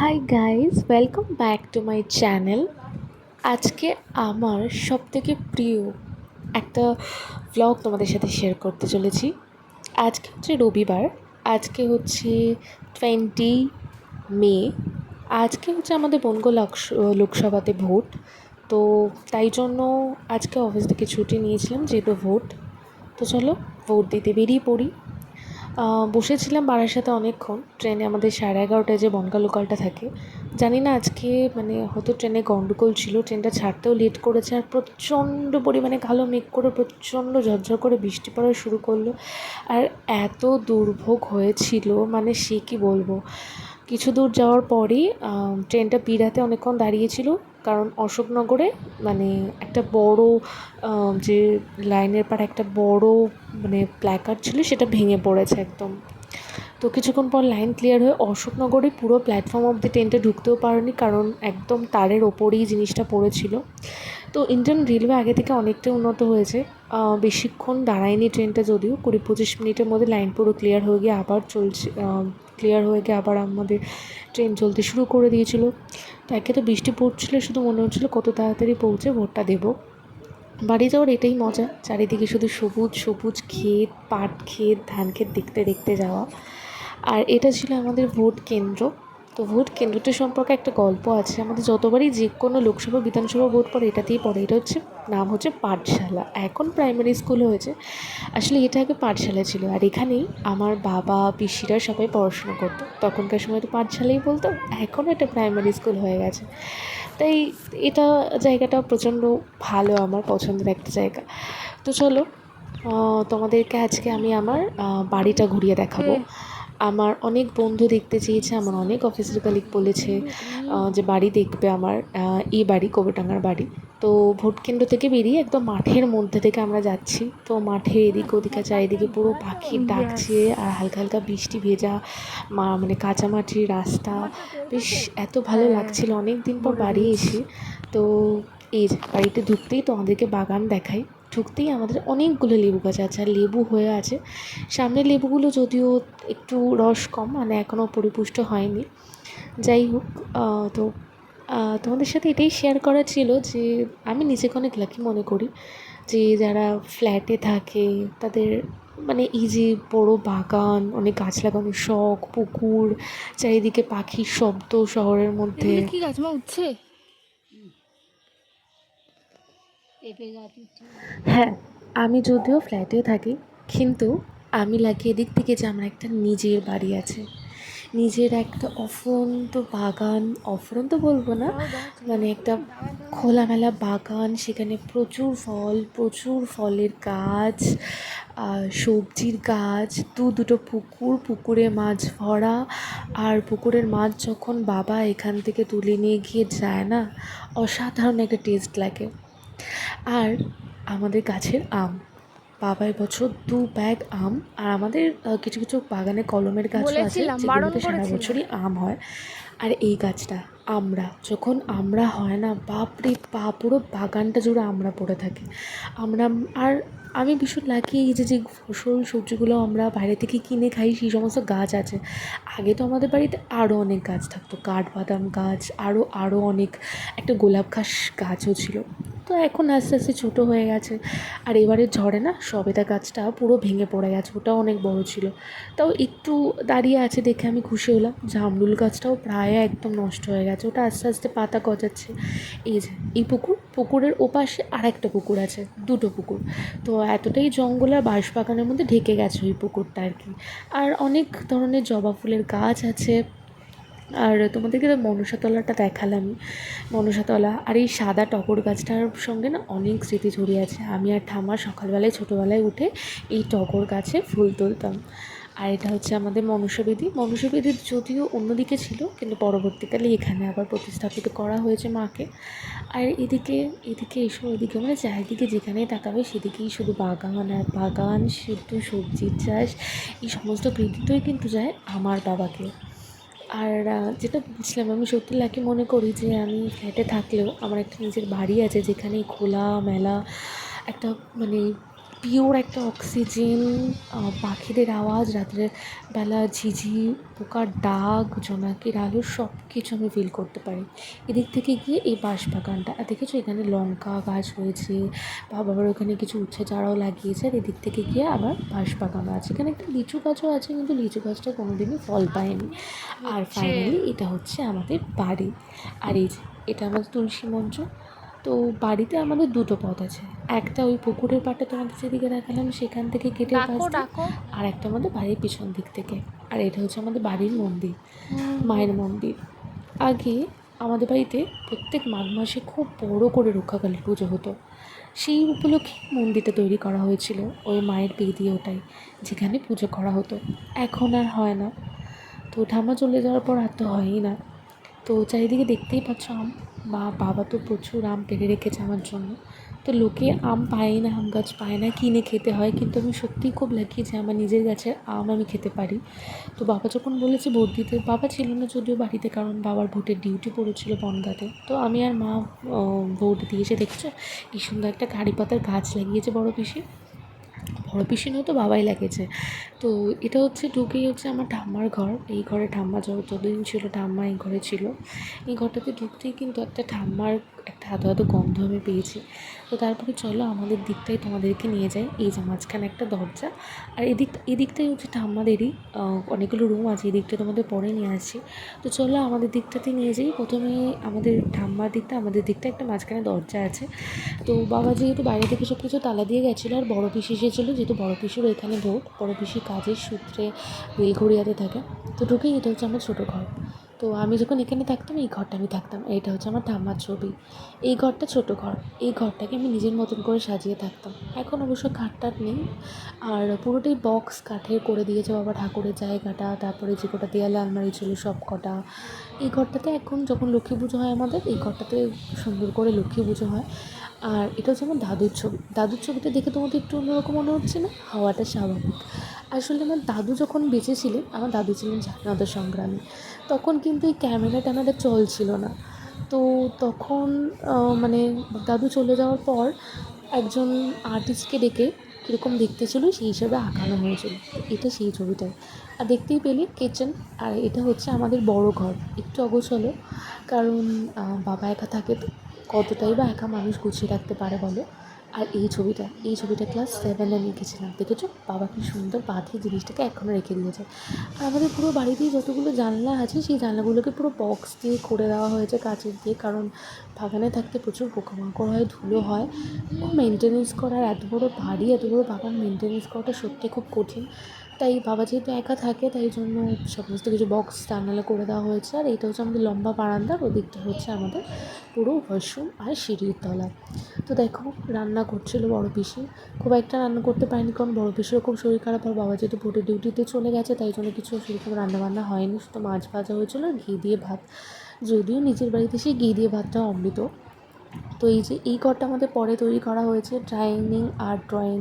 Hi guys welcome back to my channel আজকে আমার সবথেকে প্রিয় একটা ব্লগ তোমাদের সাথে শেয়ার করতে চলেছি। আজকে হচ্ছে রবিবার, আজকে হচ্ছে টোয়েন্টি মে আজকে হচ্ছে আমাদের বনগো লোকসভাতে ভোট। তো তাই জন্য আজকে অফিস থেকে ছুটি নিয়েছিলাম যেহেতু ভোট। তো চলো ভোট দিতে বেরিয়ে পড়ি। আহ, বাড়ার সাথে অনেকক্ষণ। ট্রেনে আমাদের সাড়ে এগারোটায় যে বনগা লোকালটা থাকে। জানি না আজকে মানে হয়তো ট্রেনে গণ্ডগোল ছিল ট্রেনটা ছাড়তেও লেট করেছে আর প্রচণ্ড পরিমাণে কালো মেঘ করে প্রচণ্ড ঝরঝর করে বৃষ্টি পড়া শুরু করল। আর এত দুর্ভোগ হয়েছিল মানে সে কি বলব? কিছু দূর যাওয়ার পরেই ট্রেনটা পিরাতে অনেকক্ষণ দাঁড়িয়েছিল। কারণ অশোকনগরে মানে একটা বড় যে লাইনের পাড়ে একটা বড় মানে প্ল্যাকার্ড ছিল, সেটা ভেঙে পড়েছে একদম। তো কিছুক্ষণ পর লাইন ক্লিয়ার হয়ে অশোকনগরে পুরো প্ল্যাটফর্ম অব্দি ট্রেনটা ঢুকতেও পারেনি, কারণ একদম তারের ওপরেই জিনিসটা পড়েছিল। তো ইন্ডিয়ান রেলওয়ে আগে থেকে অনেকটাই উন্নত হয়েছে। বেশিক্ষণ দাঁড়ায়নি ট্রেনটা যদিও, কুড়ি পঁচিশ মিনিটের মধ্যে লাইন পুরো ক্লিয়ার হয়ে গিয়ে আবার চলছে ক্লিয়ার হয়ে গিয়ে আবার আমাদের ট্রেন চলতে শুরু করে দিয়েছিল। তো তো বৃষ্টি পড়ছিল, শুধু মনে হচ্ছিল কত তাড়াতাড়ি পৌঁছে ভোটটা দেবো। বাড়ি যাওয়ার এটাই মজা, চারিদিকে শুধু সবুজ সবুজ ক্ষেত, পাট ক্ষেত, ধান ক্ষেত দেখতে দেখতে যাওয়া। আর এটা ছিল আমাদের ভোট কেন্দ্র। তো ভোট কেন্দ্রটি সম্পর্কে একটা গল্প আছে। আমাদের যতবারই যে কোনো লোকসভা, বিধানসভা ভোট পড়ে এটাতেই পড়ে। এটা হচ্ছে, নাম হচ্ছে পাঠশালা। এখন প্রাইমারি স্কুল হয়েছে। আসলে এটা আগে পাঠশালা ছিল। আর এখানেই আমার বাবা, পিসিরা সবাই পড়াশোনা করতো। তখনকার সময় তো পাঠশালাই বলতো। এখনও এটা প্রাইমারি স্কুল হয়ে গেছে। তাই এটা জায়গাটা প্রচণ্ড ভালো, আমার পছন্দের একটা জায়গা। তো চলো তোমাদেরকে আজকে আমি আমার বাড়িটা ঘুরিয়ে দেখাবো। আমার অনেক বন্ধু দেখতে চেয়েছে আমার অনেক অফিসের কালিক বলেছে যে বাড়ি দেখবে আমার এই বাড়ি কবিটাঙ্গার বাড়ি। তো ভোট কেন্দ্র থেকে বেরিয়ে একদম মাঠের মধ্যে থেকে আমরা যাচ্ছি। তো মাঠে এদিক ওদিকে চারিদিকে পুরো পাখির ডাকছে আর হালকা হালকা বৃষ্টি ভেজা মা মানে কাঁচামাটির রাস্তা। বেশ এত ভালো লাগছিল। অনেক দিন পর বাড়ি এসে তো এই বাড়িতে ঢুকতেই তোমাদেরকে বাগান দেখাই। ঢুকতেই আমাদের অনেকগুলো লেবু গাছ আছে, আর লেবু হয়ে আছে। সামনের লেবুগুলো যদিও একটু রস কম মানে এখনও পরিপুষ্ট হয়নি। যাই হোক তো তোমাদের সাথে এটাই শেয়ার করা ছিল যে, আমি নিজেকে অনেক লাকি মনে করি যে, যারা ফ্ল্যাটে থাকে, তাদের মানে এই যে বড় বাগান, অনেক গাছ লাগানোর শখ, পুকুর, চারিদিকে পাখির শব্দ শহরের মধ্যে। কি গাছ মা উঠছে হ্যাঁ আমি যদিও ফ্ল্যাটে থাকি, কিন্তু আমি লাগি এদিক থেকে যে আমার একটা নিজের বাড়ি আছে। নিজের একটা অফুরন্ত বাগান, অফুরন্ত বলব না মানে একটা খোলামেলা বাগান, সেখানে প্রচুর ফল, প্রচুর ফলের গাছ সবজির গাছ, দু দুটো পুকুর পুকুরে মাছ ভরা, আর পুকুরের মাছ যখন বাবা এখান থেকে তুলে নিয়ে গিয়ে যায় না, অসাধারণ একটা টেস্ট লাগে। আর আমাদের গাছের আম। বাবা বছর দু ব্যাগ আম আর আমাদের কিছু কিছু বাগানে কলমের গাছ আছে যেগুলোতে সারা বছরই আম হয়। আর এই গাছটা আমরা, যখন আমরা হয় না, বাপরে বা পুরো বাগানটা জুড়ে আমরা পড়ে থাকি। আমরা, আর আমি ভীষণ লাকি এই যে যে ফসল সবজিগুলো আমরা বাইরে থেকে কিনে খাই, সেই সমস্ত গাছ আছে। আগে তো আমাদের বাড়িতে আরও অনেক গাছ থাকতো, কাঠবাদাম গাছ আরও আরও অনেক একটা গোলাপ ঘাস গাছও ছিল। তো এখন আস্তে আস্তে ছোটো হয়ে গেছে। আর এবারে ঝড়ে না, সবেদা গাছটা পুরো ভেঙে পড়ে গেছে, ওটাও অনেক বড় ছিল। তাও একটু দাঁড়িয়ে আছে দেখে আমি খুশি হলাম। জামরুল গাছটাও প্রায় একদম নষ্ট হয়ে গেছে। ওটা আস্তে আস্তে পাতা গজাচ্ছে। এই যে, এই পুকুর, পুকুরের ওপাশে আর একটা পুকুর আছে, দুটো পুকুর। তো এতটাই জঙ্গল আর বাঁশবাগানের মধ্যে ঢেকে গেছে ওই পুকুরটা আর কি। আর অনেক ধরনের জবা ফুলের গাছ আছে। আর তোমাদেরকে তো মনসাতলাটা দেখালামই মনসাতলা, আর এই সাদা টগর গাছটার সঙ্গে না অনেক স্মৃতি জড়িয়ে আছে। আমি আর ঠাম্মা সকালবেলায়, ছোটোবেলায় উঠে এই টগর গাছে ফুল তুলতাম। আর এটা হচ্ছে আমাদের মনসাবেদী মনসাবেদী যদিও অন্যদিকে ছিল, কিন্তু পরবর্তীকালে এখানে আবার প্রতিস্থাপিত করা হয়েছে মাকে। আর এদিকে এদিকে এসো, এদিকে মানে চারিদিকে যেখানেই তাকাবে সেদিকেই শুধু বাগান আর বাগান, শুধু সবজির চাষ, এই সমস্ত কৃতিত্বই কিন্তু যায় আমার বাবাকে। আর যেটা বুঝলাম, আমি সত্যি লাকি মনে করি যে আমি ফ্ল্যাটে থাকলেও আমার একটা নিজের বাড়ি আছে যেখানে খোলা, মেলা, একটা মানে পিওর একটা অক্সিজেন পাখিদের আওয়াজ রাত্রের বেলা ঝিঝি পোকার ডাক জোনাকির আলো সব কিছু আমি ফিল করতে পারি। এদিক থেকে গিয়ে এই বাঁশবাগানটা আর দেখেছ এখানে লঙ্কা গাছ রয়েছে বাবা আবার ওখানে কিছু উচ্ছে চারাও লাগিয়েছে আর এদিক থেকে গিয়ে আবার বাঁশবাগানও আছে। এখানে একটা লিচু গাছও আছে কিন্তু লিচু গাছটা কোনোদিনই ফল পায়নি। আর ফাইনালি এটা হচ্ছে আমাদের বাড়ি। আর এই এটা আমাদের তুলসী মঞ্চ তো বাড়িতে আমাদের দুটো পথ আছে। একটা ওই পুকুরের পাড়টা তোমাদের যেদিকে দেখালাম সেখান থেকে কেটে আর একটা আমাদের বাড়ির পিছন দিক থেকে। আর এটা হচ্ছে আমাদের বাড়ির মন্দির মায়ের মন্দির। আগে আমাদের বাড়িতে প্রত্যেক মাঘ মাসে খুব বড় করে রক্ষাকালী পুজো হতো। সেই উপলক্ষে মন্দিরটা তৈরি করা হয়েছিল ওই মায়ের বেদি ওটাই যেখানে পুজো করা হতো। এখন আর হয় না। তো ঠামা চলে যাওয়ার পর আর তো হয়ই না। তো চারিদিকে দেখতেই পাচ্ছ আম। বা বাবা তো প্রচুর আম পেড়ে রেখেছে আমার জন্য। তো লোকে আম পায় না, আম গাছ পায় না, কিনে খেতে হয়। কিন্তু আমি সত্যিই খুব লাকি যে আমার নিজের গাছের আম আমি খেতে পারি। তো বাবা যখন বলেছে ভোট দিতে, বাবা ছিল না যদিও বাড়িতে কারণ বাবার ভোটের ডিউটি পড়েছিল বনগাঁতে। তো আমি আর মা ভোট দিয়েছে, দেখছ? কি সুন্দর একটা কারি পাতার গাছ লাগিয়েছে বড় পিসি। বড় পিসি নয় তো বাবাই লাগিয়েছে। তো এটা হচ্ছে ঢুকেই হচ্ছে আমার ঠাম্মার ঘর। এই ঘরে ঠাম্মা যতদিন ছিল, ঠাম্মা এই ঘরে ছিল। এই ঘরটাতে ঢুকতেই কিন্তু একটা ঠাম্মার একটা হাতে হাতে গন্ধ আমি পেয়েছি। তো তারপরে চলো আমাদের দিকটাই তোমাদেরকে নিয়ে যাই। এই যে মাঝখানে একটা দরজা। আর এদিক এদিকটাই হচ্ছে ঠাম্মাদেরই অনেকগুলো রুম আছে। এদিকটা তোমাদের পরে নিয়ে আসছি। তো চলো আমাদের দিকটাতে নিয়ে যাই। প্রথমে আমাদের ঠাম্মার দিকটা, আমাদের দিকটা একটা মাঝখানে দরজা আছে। তো বাবা যেহেতু বাইরে থেকে সব কিছু তালা দিয়ে গেছিল, আর বড় পিসি এসেছিল যেহেতু বড় পিসির এখানে ভোট বড় পিসি কাজের সূত্রে বেলঘড়িয়াতে থাকে, তো ঢুকেই এটা হচ্ছে আমার ছোটো ঘর। তো আমি যখন এখানে থাকতাম, এই ঘরটা আমি থাকতাম, এটা হচ্ছে আমার ঠাম্মার ছবি। এই ঘরটা ছোটো ঘর, এই ঘরটাকে আমি নিজের মতন করে সাজিয়ে থাকতাম। এখন অবশ্য খাট টাট নেই, আর পুরোটাই বক্স কাঠের করে দিয়েছে বাবা, ঠাকুরের জায়গাটা, তারপরে যে কটা দেয়ালে আলমারি ছিল সব কটা। এই ঘরটাতে এখন যখন লক্ষ্মী পুজো হয় আমাদের, এই ঘরটাতে সুন্দর করে লক্ষ্মী পুজো হয়। আর এটা হচ্ছে আমার দাদুর ছবি। দাদুর ছবিটা দেখে তোমাদের একটু অন্যরকম মনে হচ্ছে না? হওয়াটা স্বাভাবিক। আসলে আমার দাদু যখন বেঁচে ছিলেন, আমার দাদু ছিলেন স্বাধীনতা সংগ্রামী। তখন কিন্তু এই ক্যামেরা ট্যামেরা চল ছিল না। তো তখন মানে দাদু চলে যাওয়ার পর একজন আর্টিস্টকে ডেকে কীরকম দেখতে ছিল, সেই হিসাবে আঁকানো হয়েছিল। এটা সেই ছবিটাই। আর দেখতেই পেলে কিচেন আর এটা হচ্ছে আমাদের বড় ঘর। একটু অগোছলো, কারণ বাবা একা থাকে তো। কতটাই বা একা মানুষ গুছিয়ে রাখতে পারে বলো? আর এই ছবিটা এই ছবিটা ক্লাস সেভেনে আমি এঁকেছিলাম, দেখেছ? বাবা কি সুন্দর বাঁধিয়ে জিনিসটাকে এখনও রেখে দিয়েছে। আর আমাদের পুরো বাড়িতেই যতগুলো জানলা আছে, সেই জানলাগুলোকে পুরো বক্স দিয়ে করে দেওয়া হয়েছে কাচের দিয়ে, কারণ বাগানে থাকতে প্রচুর পোকামাকড় হয়, ধুলো হয়। খুব মেনটেনেন্স করার এত বড়ো বাড়ি, এত বড় বাগান মেনটেনেন্স করাটা সত্যি খুব কঠিন। তাই বাবা যেহেতু একা থাকে, তাই জন্য সমস্ত কিছু বক্স জানালা করে দেওয়া হয়েছে। আর এটা হচ্ছে আমাদের লম্বা বারান্দার ওদিকটা হচ্ছে আমাদের পুরো ওয়াশরুম আর সিঁড়ির তলা। তো দেখো, রান্না করছিল বড় পিসি। খুব একটা রান্না করতে পারিনি, কারণ বড় পিসিরও খুব শরীর খারাপ, আর বাবা যেহেতু ভোটের ডিউটিতে চলে গেছে, তাই জন্য কিছু সেরকম রান্নাবান্না হয়নি। শুধু মাছ ভাজা হয়েছিল ঘি দিয়ে ভাত। যদিও নিজের বাড়িতে সেই ঘি দিয়ে ভাতটা অমৃত। তো এই যে, এই ঘরটা আমাদের পরে তৈরি করা হয়েছে ড্রাইনিং আর ড্রয়িং।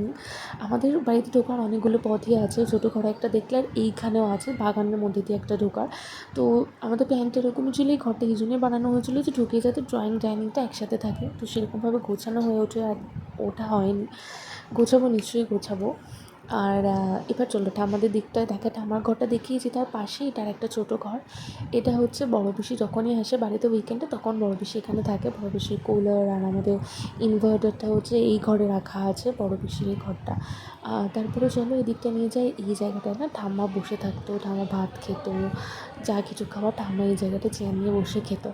আমাদের বাড়িতে ঢোকার অনেকগুলো পথই আছে, ছোটো ঘরে একটা দেখলে আর এইখানেও আছে, বাগানের মধ্যে দিয়ে একটা ঢোকার। তো আমাদের প্ল্যানটা এরকম ছিল, এই ঘরটা এই জন্যই বানানো হয়েছিল যে ঢুকে যাতে ড্রয়িং, ডাইনিংটা একসাথে থাকে। তো সেরকমভাবে গোছানো হয়ে ওঠে আর ওটা হয়নি। গোছাবো নিশ্চয়ই গোছাবো। আর এবার চলো ঠাম্মাদের দিকটায় দেখা ঠাম্মার ঘরটা দেখিয়েছি তার পাশেই এটার একটা ছোটো ঘর। এটা হচ্ছে বড় পিসি যখনই আসে বাড়িতে উইকেন্ডে তখন বড় পিসি এখানে থাকে। বড় পিসির কুলার আর আমাদের ইনভার্টারটা হচ্ছে এই ঘরে রাখা আছে বড় পিসির এই ঘরটা। তারপরে চলো এই দিকটা নিয়ে যাই। এই জায়গাটায় না ঠাম্মা বসে থাকতো, ঠাম্মা ভাত খেত, যা কিছু খাওয়া ঠাম্মা এই জায়গাটা চেয়ার নিয়ে বসে খেত।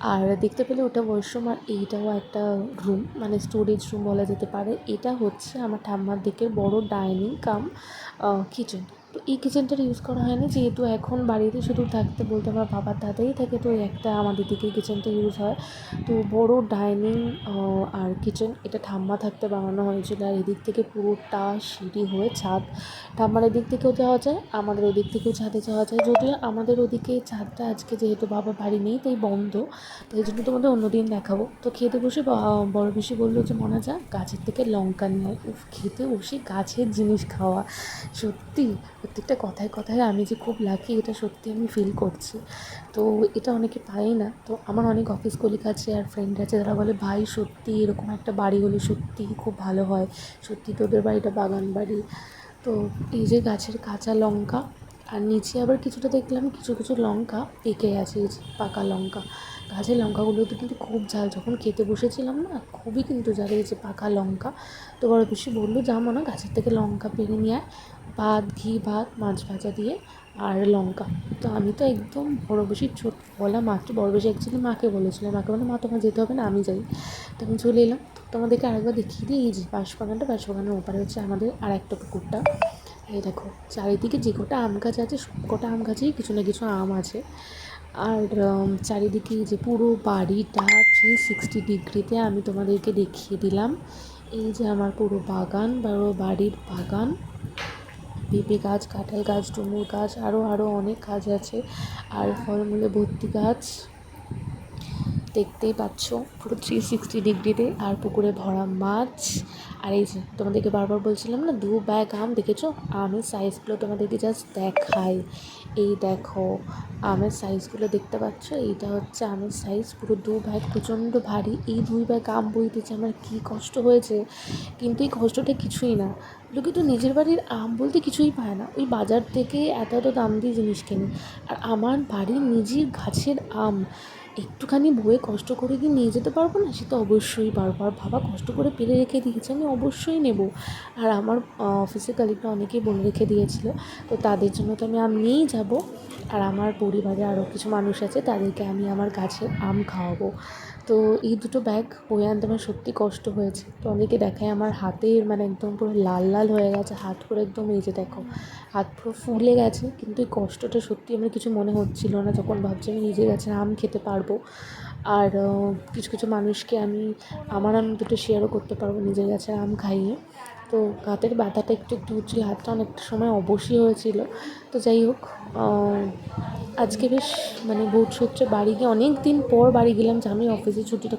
আর দেখতে পেলে ওটা ওয়াশরুম আর এইটাও একটা রুম মানে স্টোরেজ রুম বলা যেতে পারে। এটা হচ্ছে আমার ঠাম্মার দিকের বড় ডাইনিং কাম কিচেন তো এই কিচেনটার ইউজ করা হয় না যেহেতু এখন বাড়িতে শুধু থাকতে বলতে আমার বাবার দাদাই থাকে, তো একটা আমাদের দিকে কিচেনটা ইউজ হয়। তো বড় ডাইনিং আর কিচেন এটা ঠাম্মা থাকতে বানানো হয়েছিল। আর এদিক থেকে পুরোটা সিঁড়ি হয়ে ছাদ। ঠাম্মার এদিক থেকেও যাওয়া যায়, আমাদের ওদিক থেকেও ছাদে যাওয়া যায়। যদিও আমাদের ওদিকে ছাদটা আজকে যেহেতু বাবা বাড়ি নেই, তাই বন্ধ। তাই জন্য তোমাদের অন্যদিন দেখাবো। তো খেতে বসে বড় বেশি বলল যে, মনে, যা, গাছের থেকে লঙ্কা নিয়ে খেতে বসে গাছের জিনিস খাওয়া। সত্যি প্রত্যেকটা কথায় কথায় আমি যে খুব লাকি এটা সত্যি আমি ফিল করছি। তো এটা অনেকে পায় না। তো আমার অনেক অফিস কলিগ আছে আর ফ্রেন্ড আছে তারা বলে, ভাই, সত্যি এরকম একটা বাড়ি হলে সত্যিই খুব ভালো হয়। সত্যি তোদের বাড়িটা বাগান বাড়ি। তো এই যে গাছের কাঁচা লঙ্কা, আর নিচে আবার কিছুটা দেখলাম, কিছু কিছু লঙ্কা পেকে আছে পাকা লঙ্কা। গাছের লঙ্কাগুলোতে কিন্তু খুব ঝাল। যখন খেতে বসেছিলাম না, খুবই কিন্তু ঝাল যে পাকা লঙ্কা। তো বড় পিসি বলল যাব না গাছের থেকে লঙ্কা পেরে নিয়ে আয়। ভাত ঘি, ভাত, মাছ ভাজা দিয়ে আর লঙ্কা। তো আমি তো একদম বড় বেশি ছোট বলা মাত্র, বড় বেশি অ্যাকচুয়ালি মাকে বলেছিলাম। মাকে বলে মা, তোমার যেতে হবে না, আমি যাই। তো আমি চলে এলাম। তোমাদেরকে আরেকবার দেখিয়ে দিই, এই যে বাঁশবাগানটা, বাঁশবাগানের ওপারে হচ্ছে আমাদের আর একটা পুকুরটা। এই দেখো, চারিদিকে যে কটা আম গাছ আছে, সব কটা আম গাছেই কিছু না কিছু আম আছে। আর চারিদিকে যে পুরো বাড়িটা থ্রি সিক্সটি ডিগ্রিতে আমি তোমাদেরকে দেখিয়ে দিলাম। এই যে আমার পুরো বাগান বড় বাড়ির বাগান। পেঁপে গাছ, কাঁঠাল গাছ ডুমুর গাছ আরও আরও অনেক গাছ আছে। আর ফলমূলে ভর্তি গাছ। দেখতেই পাচ্ছ, পুরো থ্রি সিক্সটি ডিগ্রিতে। আর পুকুরে ভরা মাছ। আর এই যে তোমাদেরকে বারবার বলছিলাম না, দু ব্যাগ আম, দেখেছ? আমের সাইজগুলো তোমাদেরকে জাস্ট দেখাই। এই দেখো, আমের সাইজগুলো দেখতে পাচ্ছ? এইটা হচ্ছে আমের সাইজ পুরো দু ব্যাগ, প্রচণ্ড ভারী। এই দুই ব্যাগ আম বইতেছে আমার কী কষ্ট হয়েছে, কিন্তু এই কষ্টটা কিছুই না। লোকে তো নিজের বাড়ির আম বলতে কিছুই পায় না। ওই বাজার থেকে এত এত দাম দিয়ে জিনিস কেনে। আর আমার বাড়ির নিজের গাছের আম একটুখানি বয়ে কষ্ট করে কি নিয়ে যেতে পারব না? সে তো অবশ্যই বারবার বাবা কষ্ট করে পেরে রেখে দিয়েছে, আমি অবশ্যই নেব। আর আমার অফিসের কালিকটা অনেকেই বলে রেখে দিয়েছিল, তো তাদের জন্য তো আমি আম নিয়েই যাব। আর আমার পরিবারে আরও কিছু মানুষ আছে, তাদেরকে আমি আমার গাছের আম খাওয়াবো। তো এই দুটো ব্যাগ বয়ে আনতে আমার সত্যি কষ্ট হয়েছে। তো অনেকে দেখায় আমার হাতের মানে একদম পুরো লাল লাল হয়ে গেছে, হাত পুরো একদম এই যে দেখো, হাত পুরো ফুলে গেছে। কিন্তু এই কষ্টটা সত্যি আমার কিছু মনে হচ্ছিল না, যখন ভাবছি আমি নিজে গাছের আম খেতে পারব। আর কিছু কিছু মানুষকে আমি আমার আম দুটো শেয়ারও করতে পারব নিজের গাছের আম খাইয়ে। তো হাতের ব্যথাটা একটু একটু হচ্ছিল, হাতটা অনেকটা সময় অবশ্যই হয়েছিল। তো যাই হোক আজকে বেশ মানে ভোর সূত্রে বাড়ি গিয়ে অনেক দিন পর বাড়ি গেলাম যে আমি অফিসে ছুটিটা